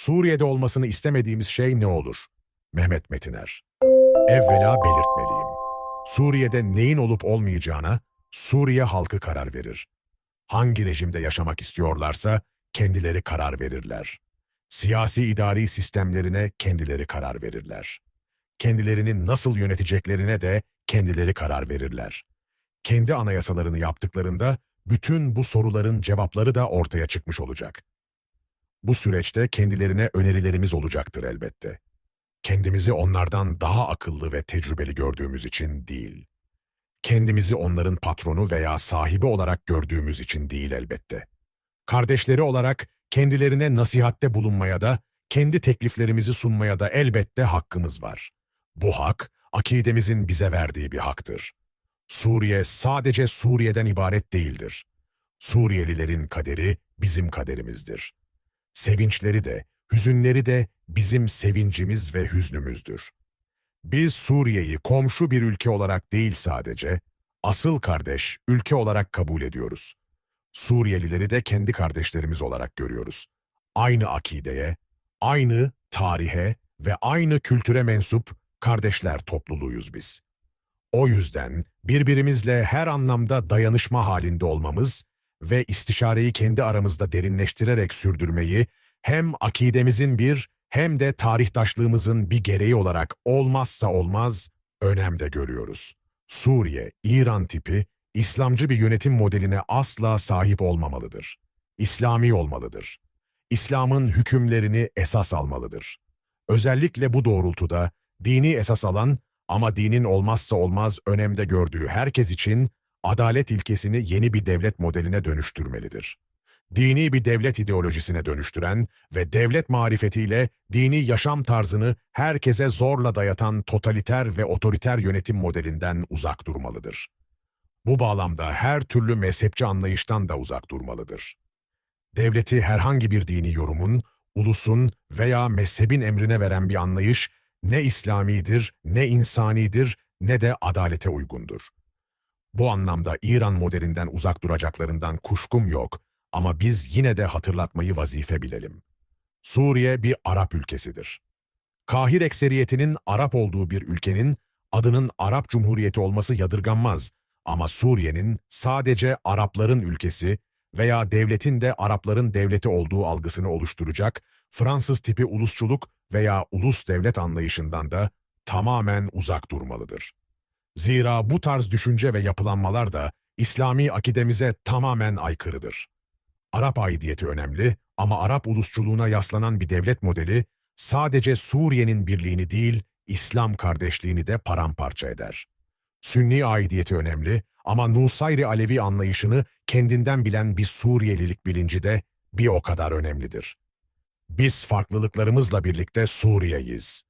Suriye'de olmasını istemediğimiz şey ne olur? Mehmet Metiner. Evvela belirtmeliyim. Suriye'de neyin olup olmayacağına Suriye halkı karar verir. Hangi rejimde yaşamak istiyorlarsa kendileri karar verirler. Siyasi idari sistemlerine kendileri karar verirler. Kendilerini nasıl yöneteceklerine de kendileri karar verirler. Kendi anayasalarını yaptıklarında bütün bu soruların cevapları da ortaya çıkmış olacak. Bu süreçte kendilerine önerilerimiz olacaktır elbette. Kendimizi onlardan daha akıllı ve tecrübeli gördüğümüz için değil. Kendimizi onların patronu veya sahibi olarak gördüğümüz için değil elbette. Kardeşleri olarak kendilerine nasihatte bulunmaya da, kendi tekliflerimizi sunmaya da elbette hakkımız var. Bu hak, akidemizin bize verdiği bir haktır. Suriye sadece Suriye'den ibaret değildir. Suriyelilerin kaderi bizim kaderimizdir. Sevinçleri de, hüzünleri de bizim sevincimiz ve hüznümüzdür. Biz Suriye'yi komşu bir ülke olarak değil sadece, asıl kardeş ülke olarak kabul ediyoruz. Suriyelileri de kendi kardeşlerimiz olarak görüyoruz. Aynı akideye, aynı tarihe ve aynı kültüre mensup kardeşler topluluğuyuz biz. O yüzden birbirimizle her anlamda dayanışma halinde olmamız ve istişareyi kendi aramızda derinleştirerek sürdürmeyi hem akidemizin bir hem de tarihtaşlığımızın bir gereği olarak olmazsa olmaz önemde görüyoruz. Suriye, İran tipi İslamcı bir yönetim modeline asla sahip olmamalıdır. İslami olmalıdır. İslam'ın hükümlerini esas almalıdır. Özellikle bu doğrultuda dini esas alan ama dinin olmazsa olmaz önemde gördüğü herkes için adalet ilkesini yeni bir devlet modeline dönüştürmelidir. Dini bir devlet ideolojisine dönüştüren ve devlet marifetiyle dini yaşam tarzını herkese zorla dayatan totaliter ve otoriter yönetim modelinden uzak durmalıdır. Bu bağlamda her türlü mezhepçi anlayıştan da uzak durmalıdır. Devleti herhangi bir dini yorumun, ulusun veya mezhebin emrine veren bir anlayış ne İslamidir, ne insanidir, ne de adalete uygundur. Bu anlamda İran modelinden uzak duracaklarından kuşkum yok ama biz yine de hatırlatmayı vazife bilelim. Suriye bir Arap ülkesidir. Kahir ekseriyetinin Arap olduğu bir ülkenin adının Arap Cumhuriyeti olması yadırganmaz ama Suriye'nin sadece Arapların ülkesi veya devletin de Arapların devleti olduğu algısını oluşturacak Fransız tipi ulusçuluk veya ulus devlet anlayışından da tamamen uzak durmalıdır. Zira bu tarz düşünce ve yapılanmalar da İslami akidemize tamamen aykırıdır. Arap aidiyeti önemli ama Arap ulusçuluğuna yaslanan bir devlet modeli sadece Suriye'nin birliğini değil, İslam kardeşliğini de paramparça eder. Sünni aidiyeti önemli ama Nusayri Alevi anlayışını kendinden bilen bir Suriyelilik bilinci de bir o kadar önemlidir. Biz farklılıklarımızla birlikte Suriye'yiz.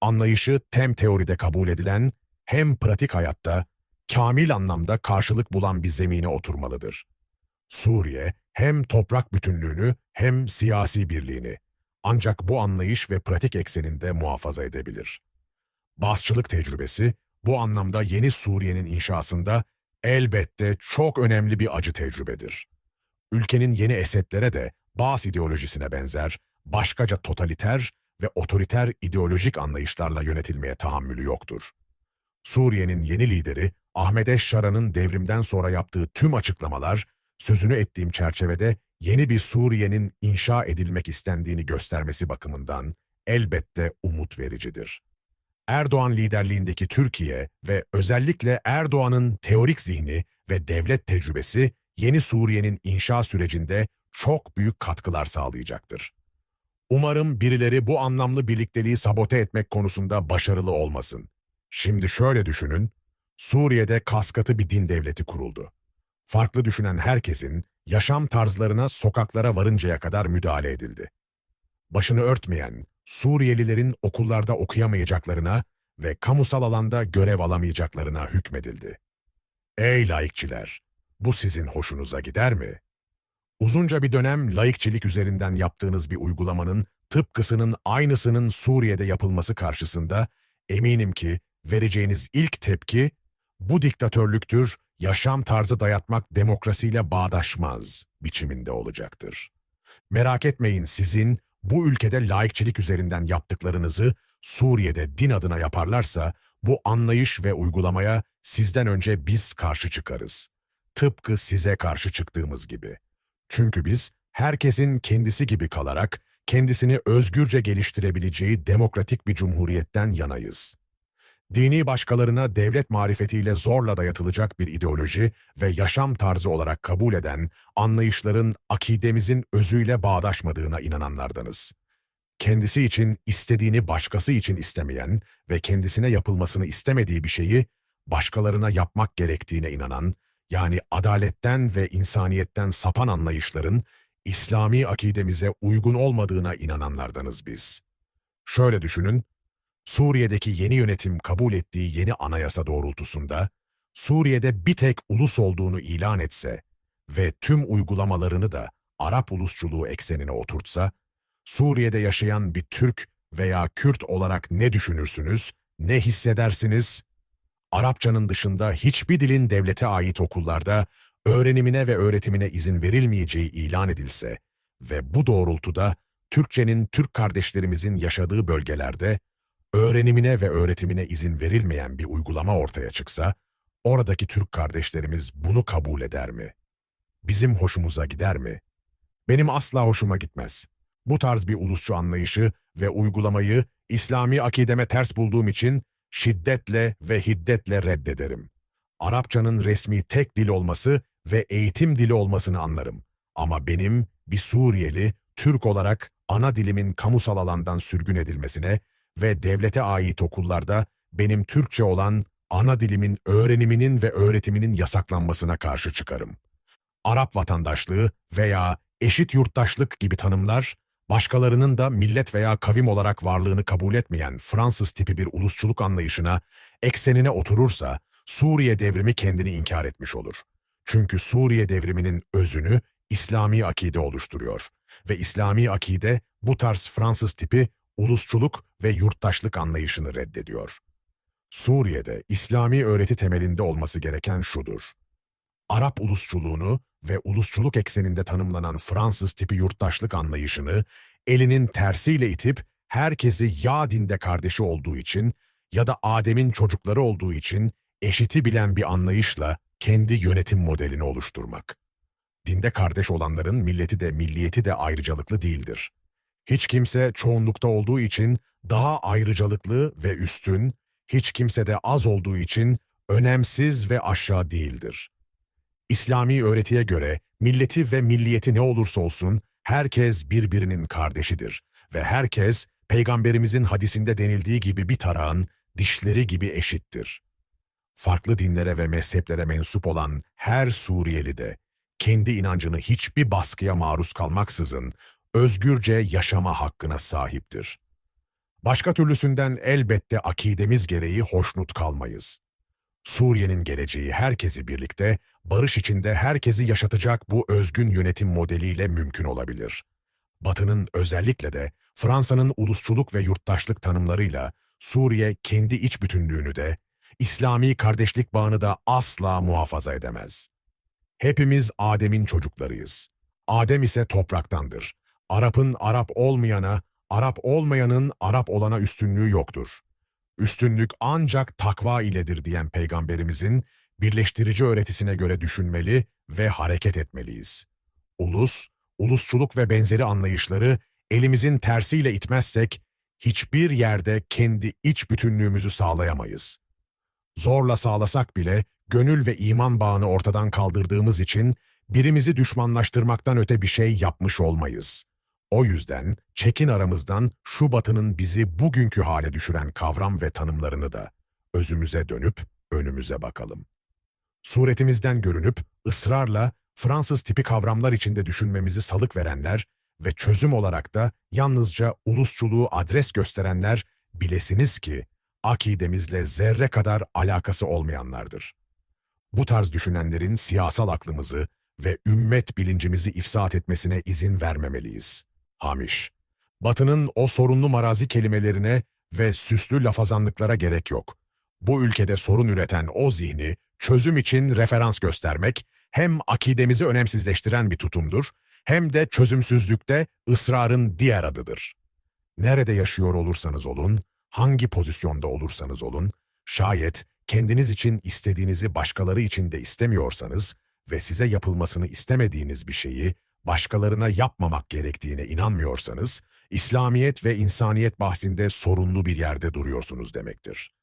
Anlayışı tem teoride kabul edilen, hem pratik hayatta, kamil anlamda karşılık bulan bir zemine oturmalıdır. Suriye, hem toprak bütünlüğünü hem siyasi birliğini, ancak bu anlayış ve pratik ekseninde muhafaza edebilir. Basçılık tecrübesi, bu anlamda yeni Suriye'nin inşasında elbette çok önemli bir acı tecrübedir. Ülkenin yeni esetlere de Bas ideolojisine benzer, başkaca totaliter ve otoriter ideolojik anlayışlarla yönetilmeye tahammülü yoktur. Suriye'nin yeni lideri Ahmet Eşşara'nın devrimden sonra yaptığı tüm açıklamalar, sözünü ettiğim çerçevede yeni bir Suriye'nin inşa edilmek istendiğini göstermesi bakımından elbette umut vericidir. Erdoğan liderliğindeki Türkiye ve özellikle Erdoğan'ın teorik zihni ve devlet tecrübesi yeni Suriye'nin inşa sürecinde çok büyük katkılar sağlayacaktır. Umarım birileri bu anlamlı birlikteliği sabote etmek konusunda başarılı olmasın. Şimdi şöyle düşünün, Suriye'de kaskatı bir din devleti kuruldu. Farklı düşünen herkesin yaşam tarzlarına sokaklara varıncaya kadar müdahale edildi. Başını örtmeyen, Suriyelilerin okullarda okuyamayacaklarına ve kamusal alanda görev alamayacaklarına hükmedildi. Ey laikçiler! Bu sizin hoşunuza gider mi? Uzunca bir dönem laikçilik üzerinden yaptığınız bir uygulamanın tıpkısının aynısının Suriye'de yapılması karşısında eminim ki vereceğiniz ilk tepki bu diktatörlüktür, yaşam tarzı dayatmak demokrasiyle bağdaşmaz biçiminde olacaktır. Merak etmeyin sizin bu ülkede laikçilik üzerinden yaptıklarınızı Suriye'de din adına yaparlarsa bu anlayış ve uygulamaya sizden önce biz karşı çıkarız. Tıpkı size karşı çıktığımız gibi. Çünkü biz herkesin kendisi gibi kalarak kendisini özgürce geliştirebileceği demokratik bir cumhuriyetten yanayız. Dini başkalarına devlet marifetiyle zorla dayatılacak bir ideoloji ve yaşam tarzı olarak kabul eden anlayışların akidemizin özüyle bağdaşmadığına inananlardanız. Kendisi için istediğini başkası için istemeyen ve kendisine yapılmasını istemediği bir şeyi başkalarına yapmak gerektiğine inanan, yani adaletten ve insaniyetten sapan anlayışların İslami akidemize uygun olmadığına inananlardanız biz. Şöyle düşünün, Suriye'deki yeni yönetim kabul ettiği yeni anayasa doğrultusunda, Suriye'de bir tek ulus olduğunu ilan etse ve tüm uygulamalarını da Arap ulusçuluğu eksenine oturtsa, Suriye'de yaşayan bir Türk veya Kürt olarak ne düşünürsünüz, ne hissedersiniz? Arapçanın dışında hiçbir dilin devlete ait okullarda öğrenimine ve öğretimine izin verilmeyeceği ilan edilse ve bu doğrultuda Türkçenin Türk kardeşlerimizin yaşadığı bölgelerde öğrenimine ve öğretimine izin verilmeyen bir uygulama ortaya çıksa, oradaki Türk kardeşlerimiz bunu kabul eder mi? Bizim hoşumuza gider mi? Benim asla hoşuma gitmez. Bu tarz bir ulusçu anlayışı ve uygulamayı İslami akideme ters bulduğum için şiddetle ve hiddetle reddederim. Arapçanın resmi tek dil olması ve eğitim dili olmasını anlarım. Ama benim bir Suriyeli, Türk olarak ana dilimin kamusal alandan sürgün edilmesine ve devlete ait okullarda benim Türkçe olan ana dilimin öğreniminin ve öğretiminin yasaklanmasına karşı çıkarım. Arap vatandaşlığı veya eşit yurttaşlık gibi tanımlar, başkalarının da millet veya kavim olarak varlığını kabul etmeyen Fransız tipi bir ulusçuluk anlayışına, eksenine oturursa Suriye devrimi kendini inkar etmiş olur. Çünkü Suriye devriminin özünü İslami akide oluşturuyor ve İslami akide bu tarz Fransız tipi ulusçuluk ve yurttaşlık anlayışını reddediyor. Suriye'de İslami öğreti temelinde olması gereken şudur. Arap ulusçuluğunu ve ulusçuluk ekseninde tanımlanan Fransız tipi yurttaşlık anlayışını elinin tersiyle itip herkesi ya dinde kardeşi olduğu için ya da Adem'in çocukları olduğu için eşiti bilen bir anlayışla kendi yönetim modelini oluşturmak. Dinde kardeş olanların milleti de milliyeti de ayrıcalıklı değildir. Hiç kimse çoğunlukta olduğu için daha ayrıcalıklı ve üstün, hiç kimse de az olduğu için önemsiz ve aşağı değildir. İslami öğretiye göre milleti ve milliyeti ne olursa olsun herkes birbirinin kardeşidir ve herkes peygamberimizin hadisinde denildiği gibi bir tarağın dişleri gibi eşittir. Farklı dinlere ve mezheplere mensup olan her Suriyeli de kendi inancını hiçbir baskıya maruz kalmaksızın özgürce yaşama hakkına sahiptir. Başka türlüsünden elbette akidemiz gereği hoşnut kalmayız. Suriye'nin geleceği herkesi birlikte, barış içinde herkesi yaşatacak bu özgün yönetim modeliyle mümkün olabilir. Batı'nın özellikle de Fransa'nın ulusçuluk ve yurttaşlık tanımlarıyla Suriye kendi iç bütünlüğünü de, İslami kardeşlik bağını da asla muhafaza edemez. Hepimiz Adem'in çocuklarıyız. Adem ise topraktandır. Arap'ın Arap olmayana, Arap olmayanın Arap olana üstünlüğü yoktur. Üstünlük ancak takva iledir diyen Peygamberimizin birleştirici öğretisine göre düşünmeli ve hareket etmeliyiz. Ulus, ulusçuluk ve benzeri anlayışları elimizin tersiyle itmezsek hiçbir yerde kendi iç bütünlüğümüzü sağlayamayız. Zorla sağlasak bile gönül ve iman bağını ortadan kaldırdığımız için birimizi düşmanlaştırmaktan öte bir şey yapmış olmayız. O yüzden çekin aramızdan şu batının bizi bugünkü hale düşüren kavram ve tanımlarını da özümüze dönüp önümüze bakalım. Suretimizden görünüp ısrarla Fransız tipi kavramlar içinde düşünmemizi salık verenler ve çözüm olarak da yalnızca ulusçuluğu adres gösterenler bilesiniz ki akidemizle zerre kadar alakası olmayanlardır. Bu tarz düşünenlerin siyasal aklımızı ve ümmet bilincimizi ifsat etmesine izin vermemeliyiz. Hamiş, Batı'nın o sorunlu marazi kelimelerine ve süslü lafazanlıklara gerek yok. Bu ülkede sorun üreten o zihni çözüm için referans göstermek hem akidemizi önemsizleştiren bir tutumdur, hem de çözümsüzlükte ısrarın diğer adıdır. Nerede yaşıyor olursanız olun, hangi pozisyonda olursanız olun, şayet kendiniz için istediğinizi başkaları için de istemiyorsanız ve size yapılmasını istemediğiniz bir şeyi başkalarına yapmamak gerektiğine inanmıyorsanız, İslamiyet ve insaniyet bahsinde sorunlu bir yerde duruyorsunuz demektir.